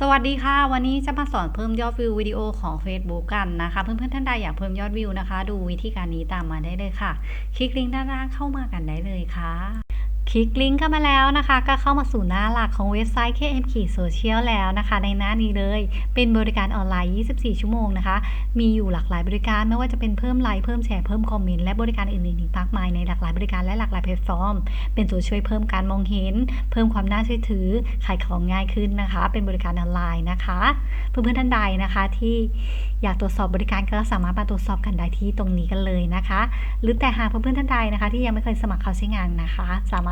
สวัสดีค่ะ วันนี้จะมาสอนเพิ่มยอดวิววิดีโอของ Facebook กันนะคะ เพื่อนๆท่านใดอยากเพิ่มยอดวิวนะคะ ดูวิธีการนี้ตามมาได้เลยค่ะ คลิกลิงก์ด้านล่างเข้ามากันได้เลยค่ะ คลิกลิงก์เข้ามาแล้วนะคะ ก็เข้ามาสู่หน้าหลักของเว็บไซต์ KM ขีดโซเชียลแล้วนะคะ ในหน้านี้เลย เป็นบริการออนไลน์ 24 ชั่วโมงนะคะ มีอยู่หลากหลายบริการไม่ว่าจะเป็นเพิ่มไลค์เพิ่มแชร์เพิ่มคอมเมนต์และบริการอื่นๆอีกมากมายในหลากหลายบริการและหลากหลายแพลตฟอร์ม เป็นตัวช่วยเพิ่มการมองเห็น เพิ่มความน่าเชื่อถือขายของง่ายขึ้นนะคะ เป็นบริการออนไลน์นะคะ เพื่อนๆท่านใดนะคะที่อยากตรวจสอบบริการก็สามารถมาตรวจสอบกันได้ที่ตรงนี้กันเลยนะคะ หรือแต่หากเพื่อนๆท่านใดนะคะ ที่ยังไม่เคยสมัครเข้าใช้งานนะคะ สามารถ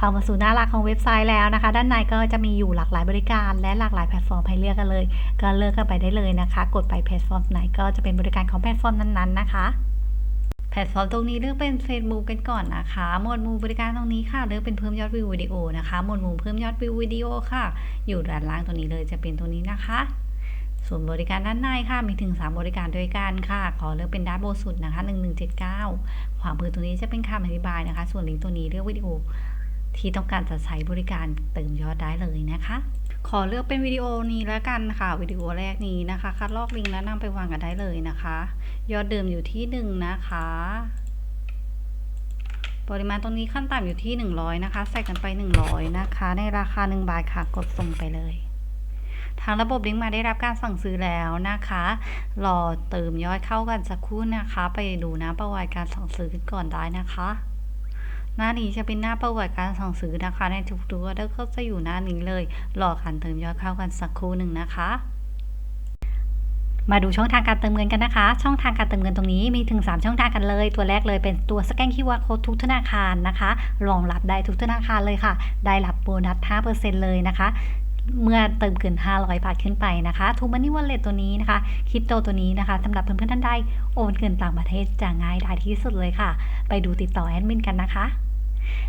เข้ามาสู่หน้าหลักของเว็บไซต์แล้วนะคะ ด้านในก็จะมีอยู่หลากหลายบริการและหลากหลายแพลตฟอร์มให้เลือกกันเลย ก็เลือกกันไปได้เลยนะคะ กดไปแพลตฟอร์มไหนก็จะเป็นบริการของแพลตฟอร์มนั้นๆนะคะแพลตฟอร์มตรงนี้เลือกเป็น Facebook กันก่อนนะคะ หมวดหมู่บริการตรงนี้ค่ะ เลือกเป็นเพิ่มยอดวิววิดีโอนะคะ หมวดหมู่เพิ่มยอดวิววิดีโอค่ะ อยู่ด้านล่างตรงนี้เลยจะเป็นตัวนี้นะคะ ส่วนบริการด้านในค่ะ มีถึง 3 บริการด้วยกันค่ะ ขอเลือกเป็นด้านบนสุดนะคะ 1179 ขวามือตรงนี้จะเป็นคำอธิบายนะคะ ส่วนลิงก์ตัวนี้เลือกวิดีโอ ที่ต้องการจะใช้บริการเติมยอดได้เลยนะคะ ขอเลือกเป็นวิดีโอนี้แล้วกันค่ะวิดีโอแรกนี้นะคะคัดลอกลิงก์แล้วนำไปวางกันได้เลยนะคะ ยอดเดิมอยู่ที่ 1 นะคะ ปริมาณตรงนี้ขั้นต่ำอยู่ที่ 100 นะคะ ใส่กันไป 100 นะคะ ในราคา 1 บาทค่ะกดส่งไปเลยทางระบบลิงก์มาได้รับการสั่งซื้อแล้วนะคะ รอเติมยอดเข้ากันสักครู่นะคะ ไปดูนะประวัติการสั่งซื้อกันก่อนได้นะคะ หน้านี้จะเป็นหน้าประวัติการสั่งซื้อนะคะ ในทุกๆออเดอร์ก็จะอยู่หน้านี้เลยรอการเติมยอดเข้ากันสักครู่หนึ่งนะคะมาดูช่องทางการเติมเงินกันนะคะ ช่องทางการเติมเงินตรงนี้มีถึง 3 ช่องทางกันเลย ตัวแรกเลยเป็นตัวสแกน QR Code ทุกธนาคารนะคะรองรับได้ทุกธนาคารเลยค่ะ ได้รับโบนัส 5%เลยนะคะ เมื่อเติมเกิน 500 บาทขึ้นไปนะคะทูมันนี่วอลเล็ตตัวนี้นะคะคริปโตตัวนี้นะคะสำหรับเพื่อนๆท่านใดโอนเงินต่างประเทศจะง่ายไดายที่สุดเลยค่ะ ไปดูติดต่อแอดมินกันนะคะ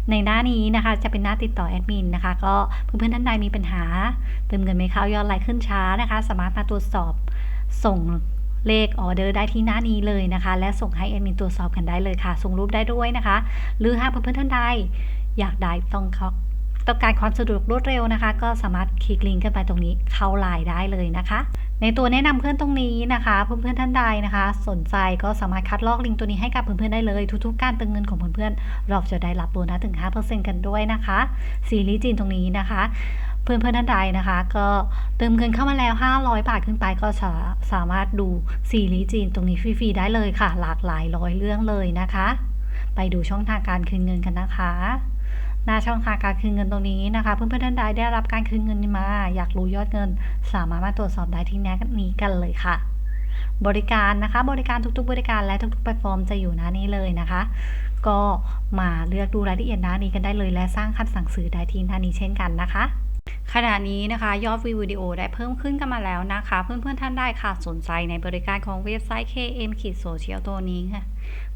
ในหน้านี้นะคะจะเป็นหน้าติดต่อแอดมินนะคะ ก็เพื่อนๆท่านใดมีปัญหาเติมเงินไม่เข้ายอดไลน์ขึ้นช้านะคะ สามารถมาตรวจสอบส่งเลขออเดอร์ได้ที่หน้านี้เลยนะคะ และส่งให้แอดมินตรวจสอบกันได้เลยค่ะ ส่งรูปได้ด้วยนะคะ หรือหากเพื่อนๆท่านใดอยากได้ต้องเขา ต้องการความสะดวกรวดเร็วนะคะ ก็สามารถคลิกลิงก์กันไปตรงนี้เข้าไลน์ได้เลยนะคะ ในตัวแนะนำเพื่อนตรงนี้นะคะเพื่อนๆท่านใดนะคะ สนใจก็สามารถคัดลอกลิงก์ตัวนี้ให้กับเพื่อนๆได้เลยทุกๆ การเติมเงินของเพื่อนๆเราจะได้รับโบนัสถึง 5%กันด้วยนะคะซีรีส์จีนตรงนี้นะคะเพื่อนๆท่านใดนะคะ ก็เติมเงินเข้ามาแล้ว 500 บาทขึ้นไปก็สาสามารถดูซีรีส์จีนตรงนี้ฟรีๆได้เลยค่ะ หลากหลายร้อยเรื่องเลยนะคะ ไปดูช่องทางการคืนเงินกันนะคะ หน้าช่องทางการคืนเงินตรงนี้นะคะ เพื่อนๆท่านใดได้รับการคืนเงินมา อยากรู้ยอดเงิน สามารถมาตรวจสอบได้ที่หน้านี้กันเลยค่ะ บริการนะคะบริการทุกๆ บริการและทุกๆแพลตฟอร์มจะอยู่หน้านี้เลยนะคะ ก็มาเลือกดูรายละเอียดหน้านี้กันได้เลย และสร้างคันสั่งซื้อได้ที่หน้านี้เช่นกันนะคะขณะนี้นะคะยอดวิววิดีโอได้เพิ่มขึ้นกันมาแล้วนะคะ เพื่อนๆท่านใดค่ะสนใจในบริการของเว็บไซต์ KM ขีดโซเชียลตัวนี้ค่ะ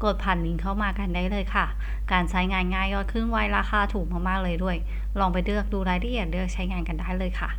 กดผ่านลิงก์เข้ามากันได้เลยค่ะ การใช้งานง่ายยอดขึ้นไวราคาถูกมากๆเลยด้วย ลองไปเลือกดูรายละเอียดเลือกใช้งานกันได้เลยค่ะ